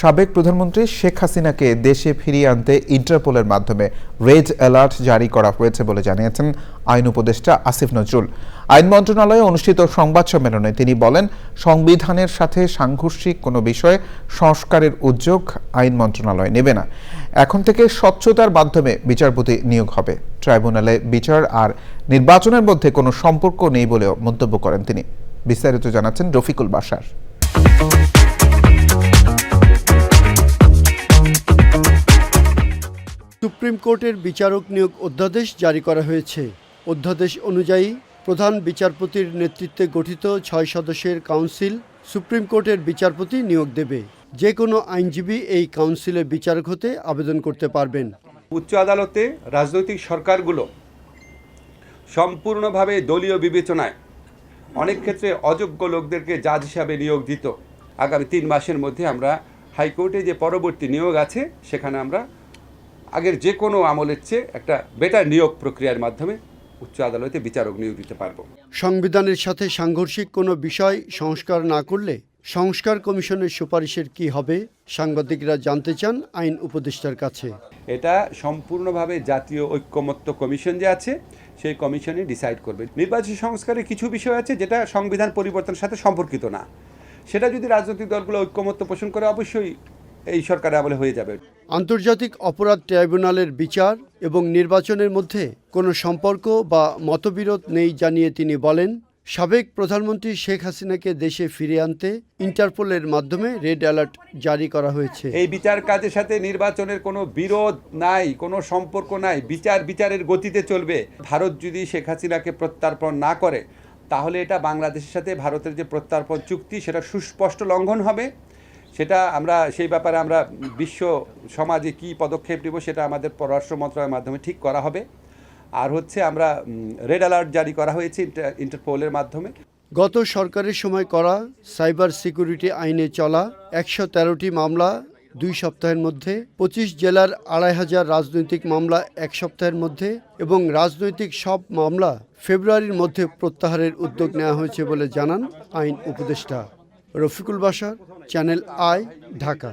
সাবেক প্রধানমন্ত্রী শেখ হাসিনাকে দেশে ফিরিয়ে আনতে ইন্টারপোলের মাধ্যমে রেড অ্যালার্ট জারি করা হয়েছে বলে জানিয়েছেন আইন উপদেষ্টা আসিফ নজরুল। আইন মন্ত্রণালয়ে অনুষ্ঠিত সংবাদ সম্মেলনে তিনি বলেন, সংবিধানের সাথে সাংঘর্ষিক কোনো বিষয়ে সংস্কারের উদ্যোগ আইন মন্ত্রণালয় নেবে না। এখন থেকে স্বচ্ছতার মাধ্যমে বিচারপতি নিয়োগ হবে। ট্রাইব্যুনালে বিচার আর নির্বাচনের মধ্যে কোনো সম্পর্ক নেই বলেও মন্তব্য করেন তিনি। বিস্তারিত জানাচ্ছেন রফিকুল বাসার। সুপ্রিম কোর্টের বিচারক নিয়োগ অধ্যাদেশ জারি করা হয়েছে। অধ্যাদেশ অনুযায়ী প্রধান বিচারপতির নেতৃত্বে গঠিত ছয় সদস্যের কাউন্সিল সুপ্রিম কোর্টের বিচারপতি নিয়োগ দেবে। যে কোনো আইনজীবী এই কাউন্সিলে বিচারক হতে আবেদন করতে পারবেন। উচ্চ আদালতে রাজনৈতিক সরকারগুলো সম্পূর্ণভাবে দলীয় বিবেচনায় অনেক ক্ষেত্রে অযোগ্য লোকদেরকে জাজ হিসাবে নিয়োগ দিত। আগামী তিন মাসের মধ্যে আমরা হাইকোর্টে যে পরবর্তী নিয়োগ আছে, সেখানে আমরা আগের যে কোনো আমলের চেয়ে একটা বেটার নিয়োগ প্রক্রিয়ার মাধ্যমে উচ্চ আদালতে বিচারক নিয়োগ দিতে পারব। সংবিধানের সাথে সাংঘর্ষিক কোনো বিষয় সংস্কার না করলে সংস্কার কমিশনের সুপারিশের কি হবে সাংবাদিকরা জানতে চান আইন উপদেষ্টার কাছে। এটা সম্পূর্ণভাবে জাতীয় ঐক্যমত্য কমিশন যে আছে সেই কমিশনই ডিসাইড করবে। নির্বাচন সংস্কারে কিছু বিষয় আছে যেটা সংবিধান পরিবর্তনের সাথে সম্পর্কিত না। সেটা যদি রাজনৈতিক দলগুলো ঐক্যমত্য পোষণ করে অবশ্যই এই সরকারের আমলে হয়ে যাবে। আন্তর্জাতিক অপরাধ ট্রাইব্যুনালের বিচার এবং নির্বাচনের মধ্যে কোনো সম্পর্ক বা মতবিরোধ নেই জানিয়ে তিনি বলেন সাবেক প্রধানমন্ত্রী শেখ হাসিনাকে দেশে ফিরিয়ে আনতে ইন্টারপোলের মাধ্যমে রেড অ্যালার্ট জারি করা হয়েছে। এই বিচার কাজের সাথে নির্বাচনের কোনো বিরোধ নাই কোনো সম্পর্ক নাই বিচার বিচারের গতিতে চলবে। ভারত যদি শেখ হাসিনাকে প্রত্যার্পণ না করে তাহলে এটা বাংলাদেশের সাথে ভারতের যে প্রত্যার্পণ চুক্তি সেটা সুস্পষ্ট লঙ্ঘন হবে। সেটা আমরা, সেই ব্যাপারে আমরা বিশ্ব সমাজে কি পদক্ষেপ নেব সেটা আমাদের পররাষ্ট্র মন্ত্রণালয়ের মাধ্যমে ঠিক করা হবে। আর হচ্ছে আমরা রেড অ্যালার্ট জারি করা হয়েছে ইন্টার- ইন্টারপোলের মাধ্যমে। গত সরকারের সময় করা সাইবার সিকিউরিটি আইনে চলা একশো তেরোটি মামলা দুই সপ্তাহের মধ্যে, পঁচিশ জেলার আড়াই হাজার রাজনৈতিক মামলা এক সপ্তাহের মধ্যে এবং রাজনৈতিক সব মামলা ফেব্রুয়ারির মধ্যে প্রত্যাহারের উদ্যোগ নেওয়া হয়েছে বলে জানান আইন উপদেষ্টা। রফিকুল বাসার চ্যানেল আই ঢাকা।